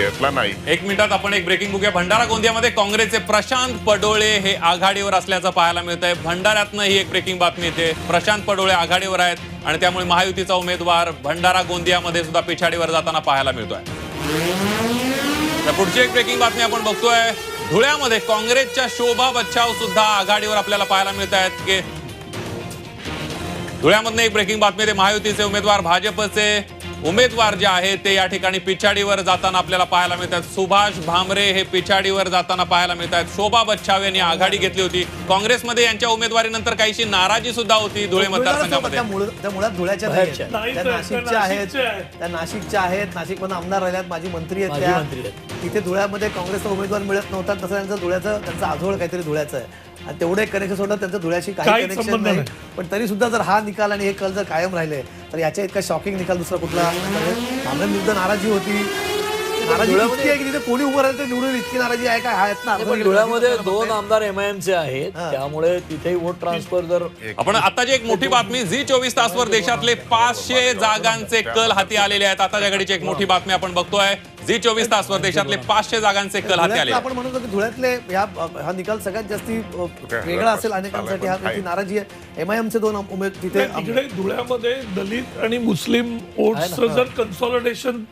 घेतला नाही. एक मिनिटात आपण एक ब्रेकिंग बघूया भंडारा गोंदियामध्ये काँग्रेसचे प्रशांत पडोळे हे आघाडीवर असल्याचं पाहायला मिळत आहे भंडाऱ्यातनं ही एक ब्रेकिंग बातमी येते. प्रशांत पडोळे आघाडीवर आहेत आणि त्यामुळे महायुतीचा उमेदवार भंडारा गोंदियामध्ये सुद्धा पिछाडीवर जाताना पाहायला मिळतोय. तर पुढची एक ब्रेकिंग बातमी आपण बघतोय. धुळ्यामध्ये काँग्रेसच्या शोभा बच्छाव सुद्धा आघाडीवर आपल्याला पाहायला मिळत आहेत की धुळ्यामधनं एक ब्रेकिंग बातमी येते. महायुतीचे उमेदवार भाजपचे उमेदवार जे आहेत ते या ठिकाणी पिछाडीवर जाताना आपल्याला पाहायला मिळतात सुभाष भामरे हे पिछाडीवर जाताना पाहायला मिळतात शोभा बच्छाव यांनी आघाडी घेतली होती. काँग्रेसमध्ये यांच्या उमेदवारीनंतर काहीशी नाराजी सुद्धा होती धुळे मतदारसंघामध्ये. त्या मुळ- त्या मुळात धुळ्याच्या त्या नाशिकच्या आहेत. आहेत. त्या नाशिकच्या आहेत. नाशिकमध्ये आमदार राहिल्यात माझी आहेत मंत्री आहेत. तिथे धुळ्यामध्ये काँग्रेसचा उमेदवार मिळत नव्हता तसं त्यांचं धुळ्याचं त्यांचं आजोळ काहीतरी धुळ्याचं आहे. आणि तेवढे कनेक्शन सोडलं त्यांचं धुळ्याशी काही काहीच कनेक्शन संबंध नाही. नाही. पण तरी सुद्धा जर हा निकाल आणि हे कल जर कायम राहिले तर याच्या इतका शॉकिंग निकाल दुसरा कुठला? भामरे विरुद्ध नाराजी होती. नाराजी इतकी आहे की तिथे कोणी उभं राहिलं ते निवडून इतकी नाराजी आहे का? हा आहेत ना. पण धुळ्यामध्ये दोन आमदार एमआयएमचे आहेत. त्यामुळे तिथेही वोट ट्रान्सफर जर आपण आता जी एक मोठी बातमी झी चोवीस तासवर देशातले पाचशे जागांचे कल हाती आलेले आहेत. आता या घडीची एक मोठी बातमी आपण बघतोय. झी चोवीस तासवर देशातले पाचशे जागांचे कल हाती आले आपण म्हणतो की धुळ्यातले ह्या हा निकाल सगळ्यात जास्ती वेगळा असेल अनेकांसाठी हा नाराजी आहे. एमआयएमचे दोन उमेद तिथे धुळ्यामध्ये दलित आणि मुस्लिम वोट्सचं जर कन्सॉलिडेशन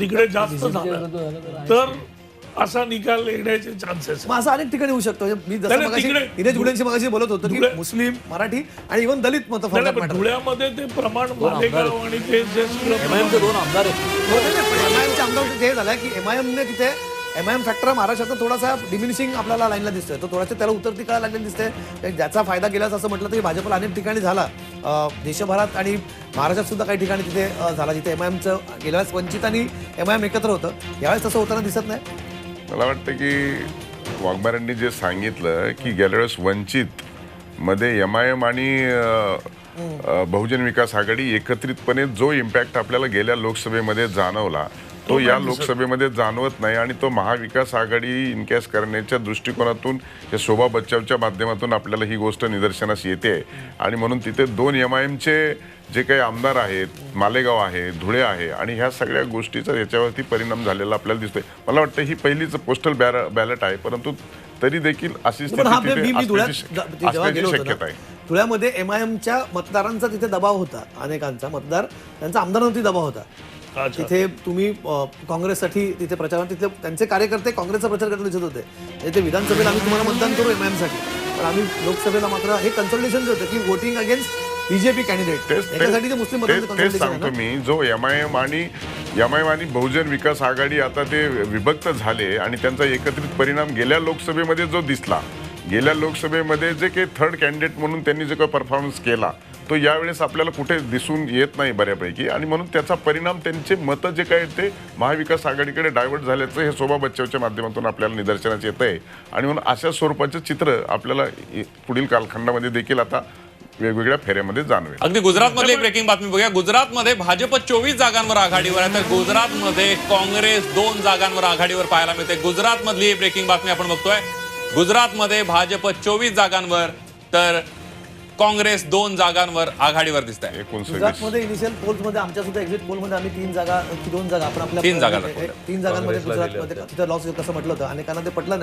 तिकडे जास्त झालं. तर असा निकाल येण्याचे चान्सेस मग असं अनेक ठिकाणी होऊ शकतो. म्हणजे मी जसं नाही, मगाशी तिकडे- निलेश गुडेंशी मगाशी बोलत होतो की धुळे- मुस्लिम मराठी आणि इव्हन दलित मत धुळ्यामध्ये ते प्रमाण मालेगाव आणि ते जे सगळं एमआयएमचे दोन आमदार आहेत. एमआयएमच्या आमदारांचं हे झालं की एमआयएमने तिथे एमआयएम फॅक्टर महाराष्ट्रात थोडासा डिमिनिशिंग आपल्याला लाईनला दिसतोय. तो थोडासा त्याला उतरती कळायला लागलेली दिसते. ज्याचा फायदा गेलाच असं म्हटलं तरी भाजपला अनेक ठिकाणी झाला. अं, देशभरात आणि महाराष्ट्रात सुद्धा काही ठिकाणी तिथे झाला. जिथे एमआयएमचं गेल्या वेळेस वंचित आणि एमआयएम एकत्र होतं. यावेळेस तसं होताना दिसत नाही. मला वाटतं की वाघमारांनी जे सांगितलं की गेल्या वेळेस वंचित मध्ये एम आय एम आणि बहुजन विकास आघाडी एकत्रितपणे जो इम्पॅक्ट आपल्याला गेल्या लोकसभेमध्ये जाणवला तो या लोकसभेमध्ये जाणवत नाही आणि तो महाविकास आघाडी इनकॅश करण्याच्या दृष्टिकोनातून या शोभा बच्चावच्या माध्यमातून आपल्याला ही गोष्ट निदर्शनास येते. आणि म्हणून तिथे दोन एम आय एमचे जे काही आमदार आहेत मालेगाव आहे धुळे आहे आणि ह्या सगळ्या गोष्टीचा याच्यावरती परिणाम झालेला आपल्याला दिसतोय. मला वाटतं ही पहिलीच पोस्टल बॅलट आहे परंतु तरी देखील अशी शक्यता आहे. धुळ्यामध्ये एमआयएमच्या मतदारांचा तिथे दबाव होता अनेकांचा. मतदार त्यांचा आमदारांवरती दबाव होता. तिथे तुम्ही काँग्रेससाठी तिथे प्रचार तिथे त्यांचे कार्यकर्ते काँग्रेसचा प्रचार करताना दिसत होते. ते विधानसभेला आम्ही तुम्हाला मतदान करू एमआयएमसाठी. पण आम्ही लोकसभेला मात्र हे कन्सल्टेशन होतं की वोटिंग अगेन्स्ट बीजेपी कॅन्डिडेट तेच याच्यासाठी ते मुस्लिम तेच- सांगतो. मी. जो एम आय एम आणि एम आय एम आणि बहुजन विकास आघाडी आता ते विभक्त झाले आणि त्यांचा एकत्रित परिणाम गेल्या लोकसभेमध्ये जो दिसला. गेल्या लोकसभेमध्ये जे काही थर्ड कॅन्डिडेट म्हणून त्यांनी जो काही परफॉर्मन्स केला तो यावेळेस आपल्याला कुठे दिसून येत नाही बऱ्यापैकी. आणि म्हणून त्याचा परिणाम त्यांचे मतं जे काय ते महाविकास आघाडीकडे डायव्हर्ट झाल्याचं हे शोभा बच्चावच्या माध्यमातून आपल्याला निदर्शनास येत आहे आणि म्हणून अशा स्वरूपाचं चित्र आपल्याला पुढील कालखंडामध्ये देखील आता वेगवेगळ्या फेऱ्यामध्ये जाणवेल. अगदी गुजरातमधली ब्रेकिंग बातमी बघूया. गुजरातमध्ये भाजप चोवीस जागांवर आघाडीवर आहे. तर गुजरातमध्ये काँग्रेस दोन जागांवर आघाडीवर पाहायला मिळते गुजरातमधली ब्रेकिंग बातमी आपण बघतोय. गुजरातमध्ये भाजप चोवीस जागांवर तर काँग्रेस दोन जागांवर आघाडीवर दिसत आहे गुजरातमध्ये इनिशियल पोल्समध्ये आमच्या सुद्धा एक्झिट पोलमध्ये आम्ही तीन जागा की दोन जागा आपण आपल्या तीन जागा तीन जागांमध्ये गुजरातमध्ये तिथं लॉस कसं म्हटलं होतं? अनेकांना ते पटलं नाही.